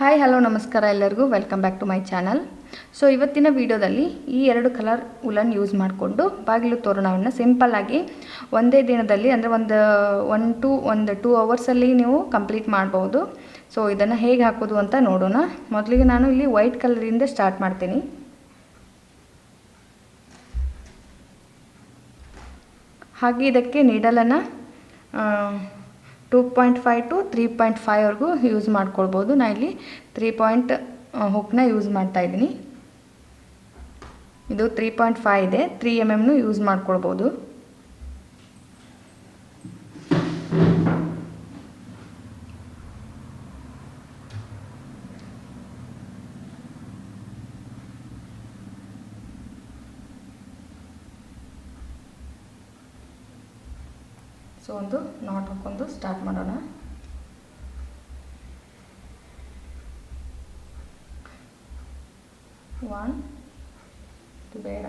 Hi hello ನಮಸ್ಕಾರ ಎಲ್ಲರಿಗೂ. Welcome back to my channel so ಇವತ್ತಿನ ವಿಡಿಯೋದಲ್ಲಿ ಈ ಎರಡು ಕಲರ್ ಉಲನ್ ಯೂಸ್ ಮಾಡಿಕೊಂಡು ಬಾಗಿಲು ತೋರಣವನ್ನು ಸಿಂಪಲ್ಲಾಗಿ ಒಂದೇ ದಿನದಲ್ಲಿ ಅಂದರೆ ಒಂದು ಒನ್ ಟು ಒಂದು ಟೂ ಅವರ್ಸಲ್ಲಿ ನೀವು ಕಂಪ್ಲೀಟ್ ಮಾಡ್ಬೋದು. ಸೊ ಇದನ್ನು ಹೇಗೆ ಹಾಕೋದು ಅಂತ ನೋಡೋಣ. ಮೊದಲಿಗೆ ನಾನು ಇಲ್ಲಿ ವೈಟ್ ಕಲರಿಂದ ಸ್ಟಾರ್ಟ್ ಮಾಡ್ತೀನಿ. ಹಾಗೆ ಇದಕ್ಕೆ ನೀಡಲನ್ನು two point five to three point ಫೈವ್ವರೆಗೂ use ಮಾಡ್ಕೊಳ್ಬೋದು. ನಾನು ಇಲ್ಲಿ ತ್ರೀ ಪಾಯಿಂಟ್ ಹುಕ್ನ ಯೂಸ್ ಮಾಡ್ತಾ ಇದ್ದೀನಿ. ಇದು ತ್ರೀ ಪಾಯಿಂಟ್ ಫೈವ್ ಇದೆ. ತ್ರೀ ಎಂ ಎಮ್ನು ಯೂಸ್ ಮಾಡ್ಕೊಳ್ಬೋದು. ಸೊ ಒಂದು ನಾಟ್ ಹಾಕೊಂಡು ಸ್ಟಾರ್ಟ್ ಮಾಡೋಣ. ಒನ್ ಇದು ಬೇಡ.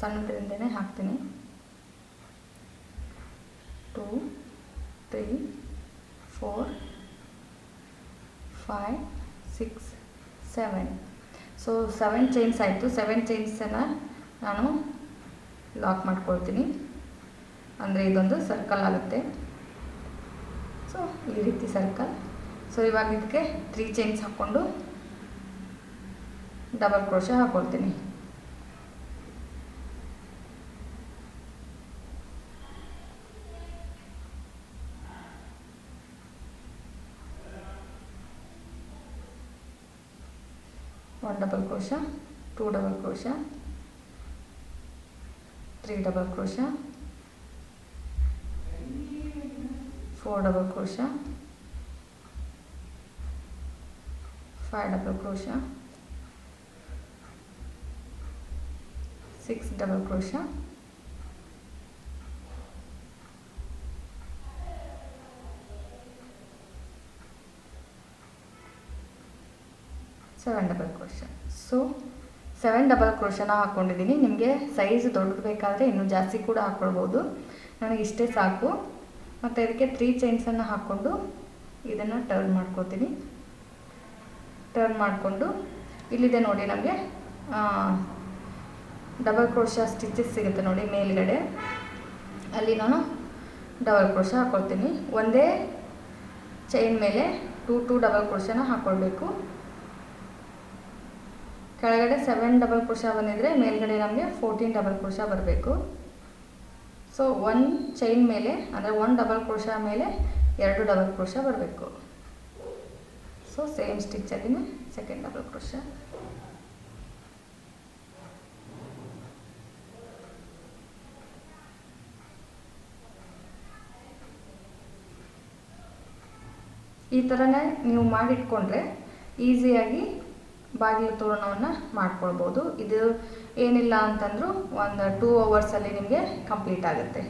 ಸಣ್ಣದ್ರಿಂದನೇ ಹಾಕ್ತೀನಿ. Two three four five six seven so seven chains ಆಯಿತು. ಸೆವೆನ್ ಚೈನ್ಸನ್ನು ನಾನು ಲಾಕ್ ಮಾಡ್ಕೊಳ್ತೀನಿ. ಅಂದರೆ ಇದೊಂದು ಸರ್ಕಲ್ ಆಗುತ್ತೆ. ಸೊ ಈ ರೀತಿ ಸರ್ಕಲ್ ಸೊ ಇವಾಗ ಇದಕ್ಕೆ ತ್ರೀ ಚೈನ್ಸ್ ಹಾಕ್ಕೊಂಡು ಡಬಲ್ ಕ್ರೋಶ ಹಾಕ್ಕೊಳ್ತೀನಿ one double crochet two double crochet three double crochet double crochet five double crochet six double crochet seven double crochet so seven double ಕ್ರೋಶನ ಹಾಕ್ಕೊಂಡಿದ್ದೀನಿ ನಿಮಗೆ size ದೊಡ್ಡದು ಬೇಕಾದರೆ ಇನ್ನೂ ಜಾಸ್ತಿ ಕೂಡ ಹಾಕ್ಕೊಳ್ಬೋದು. ನನಗೆ ಇಷ್ಟೇ ಸಾಕು. ಮತ್ತು ಇದಕ್ಕೆ ತ್ರೀ ಚೈನ್ಸನ್ನು ಹಾಕ್ಕೊಂಡು ಇದನ್ನು ಟರ್ನ್ ಮಾಡ್ಕೋತೀನಿ. ಟರ್ನ್ ಮಾಡಿಕೊಂಡು, ಇಲ್ಲಿದೆ ನೋಡಿ ನಮಗೆ ಡಬಲ್ ಕ್ರೋಶ ಸ್ಟಿಚಸ್ ಸಿಗುತ್ತೆ ನೋಡಿ ಮೇಲ್ಗಡೆ. ಅಲ್ಲಿ ನಾನು ಡಬಲ್ ಕ್ರೋಶ ಹಾಕ್ಕೊಳ್ತೀನಿ ಒಂದೇ ಚೈನ್ ಮೇಲೆ ಟೂ ಟೂ ಡಬಲ್ ಕ್ರೋಶನ ಹಾಕ್ಕೊಳ್ಬೇಕು ಕೆಳಗಡೆ ಸೆವೆನ್ ಡಬಲ್ ಕ್ರೋಶ ಬಂದಿದ್ರೆ ಮೇಲ್ಗಡೆ ನಮಗೆ ಫೋರ್ಟೀನ್ ಡಬಲ್ ಕ್ರೋಶ ಬರಬೇಕು. ಸೊ ಒನ್ ಚೈನ್ ಮೇಲೆ, ಅಂದರೆ ಒನ್ ಡಬಲ್ ಕ್ರೋಶ ಮೇಲೆ ಎರಡು ಡಬಲ್ ಕ್ರೋಶ ಬರಬೇಕು. ಸೊ ಸೇಮ್ ಸ್ಟಿಚ್ಚಲ್ಲಿನೇ ಸೆಕೆಂಡ್ ಡಬಲ್ ಕ್ರೋಶ ಈ ಥರನೇ ನೀವು ಮಾಡಿಟ್ಕೊಂಡ್ರೆ ಈಸಿಯಾಗಿ ಬಾಗಿಲು ತೋರಣವನ್ನು ಮಾಡ್ಕೊಳ್ಬೋದು. ಇದು ಏನಿಲ್ಲ ಅಂತಂದರೂ ಒಂದು ಟೂ ಅವರ್ಸಲ್ಲಿ ನಿಮಗೆ ಕಂಪ್ಲೀಟ್ ಆಗುತ್ತೆ.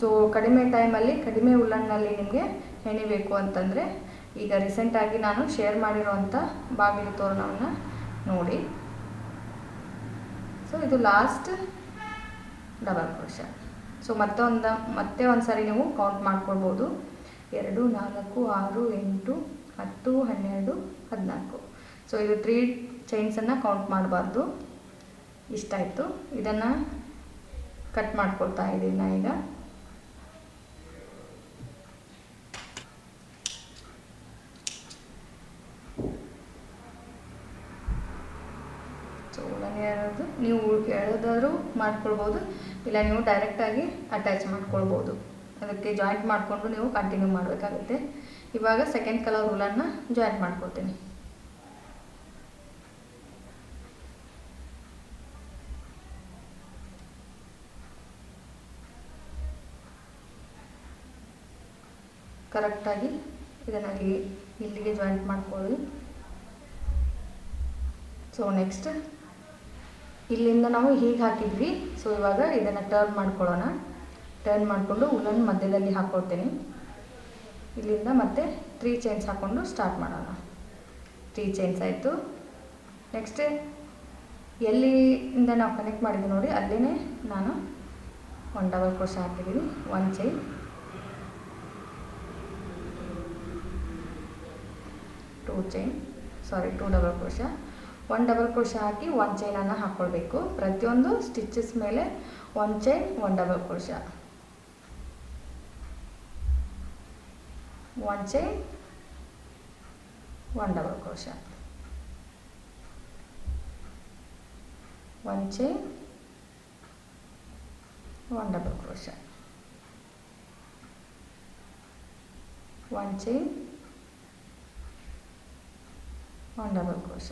ಸೊ ಕಡಿಮೆ ಟೈಮಲ್ಲಿ ಕಡಿಮೆ ಉಲ್ಲನ್ನಲ್ಲಿ ನಿಮಗೆ ಹೆಣಿಬೇಕು ಅಂತಂದರೆ ಈಗ ರೀಸೆಂಟಾಗಿ ನಾನು ಶೇರ್ ಮಾಡಿರೋವಂಥ ಬಾಗಿಲು ತೋರಣವನ್ನು ನೋಡಿ. ಸೊ ಇದು ಲಾಸ್ಟ್ ಡಬಲ್ ಕ್ರೋಶ ಸೊ ಮತ್ತೊಂದು, ಮತ್ತೆ ಒಂದು ಸಾರಿ ನೀವು ಕೌಂಟ್ ಮಾಡ್ಕೊಳ್ಬೋದು. ಎರಡು, ನಾಲ್ಕು, ಆರು, ಎಂಟು, ಹತ್ತು, ಹನ್ನೆರಡು, ಹದಿನಾಲ್ಕು. ಸೊ ಇದು ತ್ರೀ ಚೈನ್ಸನ್ನು ಕೌಂಟ್ ಮಾಡಬಾರ್ದು. ಇಷ್ಟಾಯಿತು ಇದನ್ನು ಕಟ್ ಮಾಡ್ಕೊಳ್ತಾ ಇದ್ದೀನಿ ಈಗ. ನೀವು ಎಳೆದಾದರೂ ಮಾಡ್ಕೊಳ್ಬೋದು. ಇಲ್ಲ, ನೀವು ಡೈರೆಕ್ಟಾಗಿ ಅಟ್ಯಾಚ್ ಮಾಡ್ಕೊಳ್ಬೋದು. ಅದಕ್ಕೆ ಜಾಯಿಂಟ್ ಮಾಡಿಕೊಂಡು ನೀವು ಕಂಟಿನ್ಯೂ ಮಾಡಬೇಕಾಗುತ್ತೆ. ಇವಾಗ ಸೆಕೆಂಡ್ ಕಲರ್ ಹುಲನ್ನು ಜಾಯಿಂಟ್ ಮಾಡ್ಕೊಳ್ತೀನಿ. ಕರೆಕ್ಟಾಗಿ ಇದನ್ನು ಇಲ್ಲಿಗೆ ಜಾಯಿಂಟ್ ಮಾಡ್ಕೊಳ್ಳಿ. ಸೊ ನೆಕ್ಸ್ಟ್ ಇಲ್ಲಿಂದ ನಾವು ಹೀಗೆ ಹಾಕಿದ್ವಿ. ಸೊ ಇವಾಗ ಇದನ್ನು ಟರ್ನ್ ಮಾಡ್ಕೊಳ್ಳೋಣ. ಟರ್ನ್ ಮಾಡಿಕೊಂಡು ಉಲನ್ ಮಧ್ಯದಲ್ಲಿ ಹಾಕ್ಕೊಳ್ತೀನಿ ಇಲ್ಲಿಂದ ಮತ್ತೆ ತ್ರೀ ಚೈನ್ಸ್ ಹಾಕ್ಕೊಂಡು ಸ್ಟಾರ್ಟ್ ಮಾಡೋಣ. ತ್ರೀ ಚೈನ್ಸ್ ಆಯಿತು. ನೆಕ್ಸ್ಟ್ ಎಲ್ಲಿಂದ ನಾವು ಕನೆಕ್ಟ್ ಮಾಡಿದ್ವಿ ನೋಡಿ ಅಲ್ಲೇ ನಾನು ಒನ್ ಡಬಲ್ ಕ್ರೋಶ ಹಾಕಿದ್ದೀನಿ. One chain two two chain sorry two double crochet one double crochet ಹಾಕಿ ಒನ್ ಚೈನನ್ನು ಹಾಕ್ಕೊಳ್ಬೇಕು ಪ್ರತಿಯೊಂದು ಸ್ಟಿಚಸ್ ಮೇಲೆ one chain one double crochet one chain one double crochet one chain one double crochet one chain one double crochet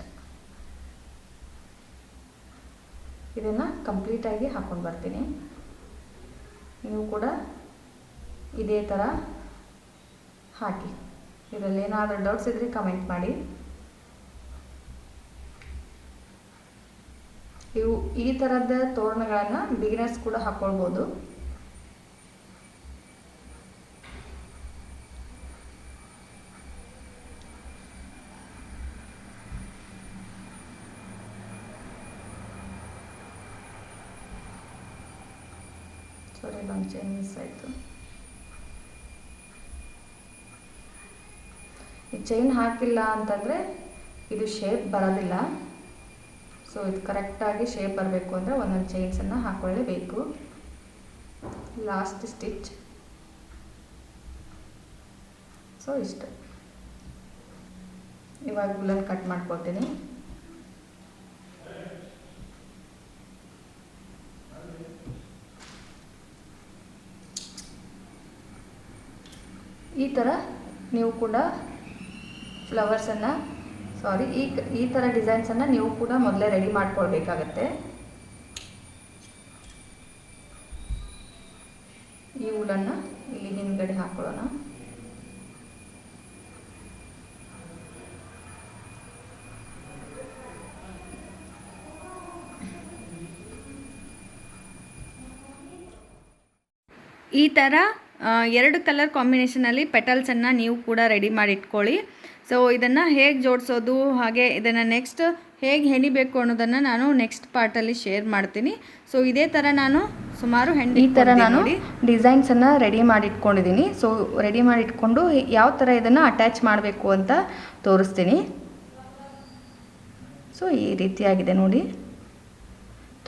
ಇದನ್ನು ಕಂಪ್ಲೀಟಾಗಿ ಹಾಕ್ಕೊಂಡು ಬರ್ತೀನಿ. ನೀವು ಕೂಡ ಇದೇ ಥರ ಹಾಕಿ. ಇದರಲ್ಲಿ ಏನಾದರೂ ಡೌಟ್ಸ್ ಇದ್ದರೆ ಕಮೆಂಟ್ ಮಾಡಿ. ಇವು ಈ ಥರದ ತೋರಣಗಳನ್ನು ಬಿಗಿನರ್ಸ್ ಕೂಡ ಹಾಕ್ಕೊಳ್ಬೋದು ಚೈನ್ ಆಯಿತು ಈ ಚೈನ್ ಹಾಕಿಲ್ಲ ಅಂತಂದರೆ ಇದು ಶೇಪ್ ಬರೋದಿಲ್ಲ. ಸೊ ಇದು ಕರೆಕ್ಟಾಗಿ ಶೇಪ್ ಬರಬೇಕು ಅಂದರೆ ಒಂದೊಂದು ಚೈನ್ಸನ್ನು ಹಾಕ್ಕೊಳ್ಳೇಬೇಕು ಲಾಸ್ಟ್ ಸ್ಟಿಚ್ ಸೊ ಇಷ್ಟು. ಇವಾಗ ಗುಲನ್ ಕಟ್ ಮಾಡ್ಕೊಳ್ತೀನಿ. ಥರ ನೀವು ಕೂಡ ಫ್ಲವರ್ಸನ್ನು ಸಾರಿ ಈ ಈ ಥರ ಡಿಸೈನ್ಸನ್ನು ನೀವು ಕೂಡ ಮೊದಲೇ ರೆಡಿ ಮಾಡ್ಕೊಳ್ಬೇಕಾಗತ್ತೆ. ಈ ಹೂಲನ್ನು ಇಲ್ಲಿ ಹಿಂದ್ಗಡೆ ಹಾಕೊಳ್ಳೋಣ. ಈ ಥರ ಎರಡು ಕಲರ್ ಕಾಂಬಿನೇಷನಲ್ಲಿ ಪೆಟಲ್ಸನ್ನು ನೀವು ಕೂಡ ರೆಡಿ ಮಾಡಿ ಇಟ್ಕೊಳ್ಳಿ. ಸೊ ಇದನ್ನು ಹೇಗೆ ಜೋಡಿಸೋದು ಹಾಗೆ ಇದನ್ನು ನೆಕ್ಸ್ಟ್ ಹೇಗೆ ಹೆಣಿಬೇಕು ಅನ್ನೋದನ್ನು ನಾನು ನೆಕ್ಸ್ಟ್ ಪಾರ್ಟಲ್ಲಿ ಶೇರ್ ಮಾಡ್ತೀನಿ. ಸೊ ಇದೇ ಥರ ನಾನು ಸುಮಾರು ಹೆಣ್ಣು ಈ ಥರ ನಾನು ಡಿಸೈನ್ಸನ್ನು ರೆಡಿ ಮಾಡಿ ಇಟ್ಕೊಂಡಿದ್ದೀನಿ. ಸೊ ರೆಡಿ ಮಾಡಿ ಇಟ್ಕೊಂಡು ಯಾವ ಥರ ಇದನ್ನು ಅಟ್ಯಾಚ್ ಮಾಡಬೇಕು ಅಂತ ತೋರಿಸ್ತೀನಿ. ಸೊ ಈ ರೀತಿಯಾಗಿದೆ ನೋಡಿ.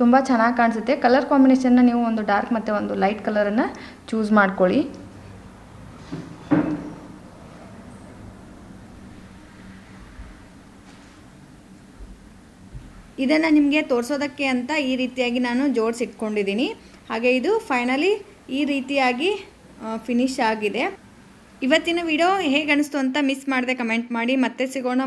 ತುಂಬ ಚೆನ್ನಾಗಿ ಕಾಣಿಸುತ್ತೆ. ಕಲರ್ ಕಾಂಬಿನೇಷನ್ನ ನೀವು ಒಂದು ಡಾರ್ಕ್ ಮತ್ತು ಒಂದು ಲೈಟ್ ಕಲರನ್ನು ಚೂಸ್ ಮಾಡ್ಕೊಳ್ಳಿ. ಇದನ್ನು ನಿಮಗೆ ತೋರಿಸೋದಕ್ಕೆ ಅಂತ ಈ ರೀತಿಯಾಗಿ ನಾನು ಜೋಡಿಸಿಟ್ಕೊಂಡಿದ್ದೀನಿ ಹಾಗೆ ಇದು ಫೈನಲಿ ಈ ರೀತಿಯಾಗಿ ಫಿನಿಶ್ ಆಗಿದೆ. ಇವತ್ತಿನ ವಿಡಿಯೋ ಹೇಗೆ ಅನಿಸ್ತು ಅಂತ ಮಿಸ್ ಮಾಡದೆ ಕಮೆಂಟ್ ಮಾಡಿ. ಮತ್ತೆ ಸಿಗೋಣ